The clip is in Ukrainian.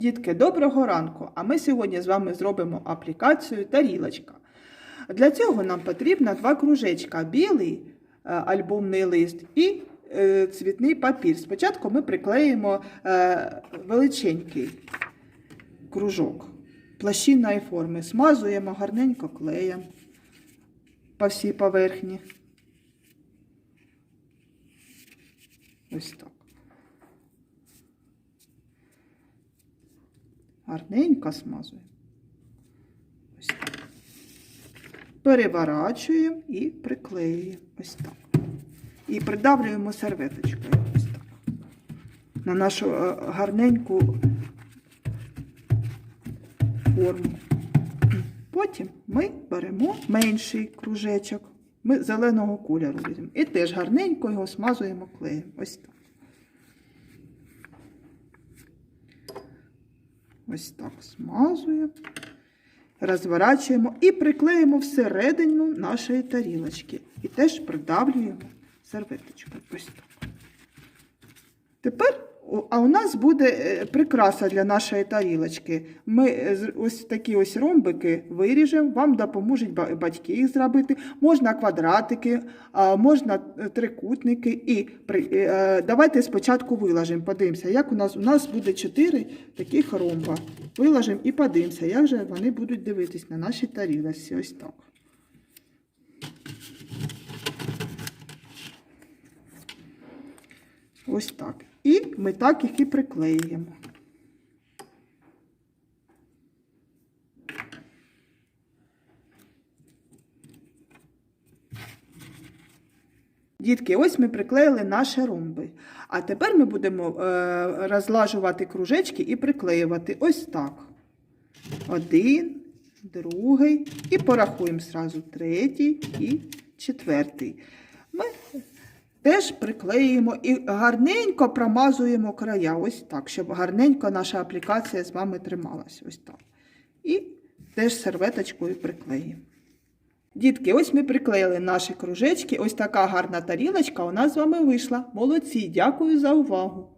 Дітки, доброго ранку! А ми сьогодні з вами зробимо аплікацію тарілочка. Для цього нам потрібно два кружечка: білий е, альбомний лист і е, цвітний папір. Спочатку ми приклеїмо е, величенький кружок плащинної форми. Смазуємо гарненько клеєм по всій поверхні. Ось так. Гарненько смазуємо. Ось так. Переворачуємо і приклеюємо. Ось так. І придавлюємо серветочкою. Ось так. На нашу е, гарненьку форму. Потім ми беремо менший кружечок. Ми зеленого кольору візьмемо. І теж гарненько його смазуємо клеєм. Ось так. Ось так смазуємо, розворачуємо і приклеїмо всередину нашої тарілочки. І теж придавлюємо серветочкою. Ось так. Тепер а у нас буде е, прикраса для нашої тарілочки. Ми е, ось такі ось ромбики виріжемо, вам допоможуть батьки їх зробити. Можна квадратики, можна е, трикутники. І давайте спочатку виложимо, подивимося, як у нас у нас буде чотири таких ромба. Виложимо і подивимося, як же вони будуть дивитись на нашій тарілочці. Ось так. Ось так. І ми так їх і приклеюємо. Дітки, ось ми приклеїли наші ромби. А тепер ми будемо е, розлажувати кружечки і приклеювати ось так. Один, другий. І порахуємо зразу третій і четвертий. Ми Теж приклеїмо і гарненько промазуємо края. Ось так, щоб гарненько наша аплікація з вами трималась. Ось так. І теж серветочкою приклеїмо. Дітки, ось ми приклеїли наші кружечки. Ось така гарна тарілочка у нас з вами вийшла. Молодці, дякую за увагу.